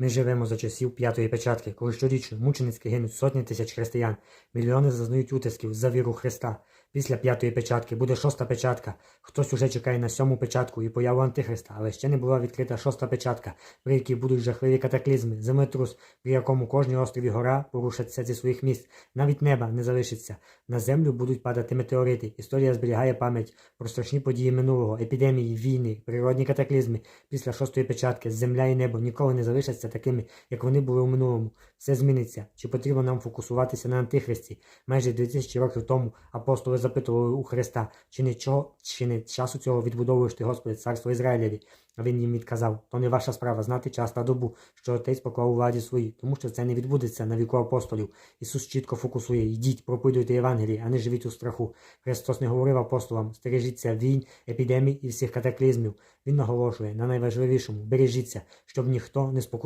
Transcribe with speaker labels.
Speaker 1: Ми живемо за часів п'ятої печатки, коли щорічно мученицьки гинуть сотні тисяч християн, мільйони зазнають утисків за віру Христа. Після п'ятої печатки буде шоста печатка. Хтось уже чекає на сьому печатку і появу Антихриста, але ще не була відкрита шоста печатка, при якій будуть жахливі катаклізми, землетрус, при якому кожний острів і гора порушаться зі своїх місць, навіть неба не залишиться. На землю будуть падати метеорити. Історія зберігає пам'ять про страшні події минулого, епідемії, війни, природні катаклізми. Після шостої печатки земля і небо ніколи не залишаться такими, як вони були у минулому. Все зміниться. Чи потрібно нам фокусуватися на антихристі? Майже 2000 років тому апостоли запитували у Христа, чи не, чого, чи не часу цього відбудовуєш ти, Господи, царство Ізраїлеві? А він їм відказав: то не ваша справа знати час та добу, що отець поклав у владі свої, тому що це не відбудеться на віку апостолів. Ісус чітко фокусує: йдіть, проповідуйте Євангелії, а не живіть у страху. Христос не говорив апостолам, стережіться війн, епідемій і всіх катаклізмів. Він наголошує на найважливішому: бережіться, щоб ніхто не спокусив.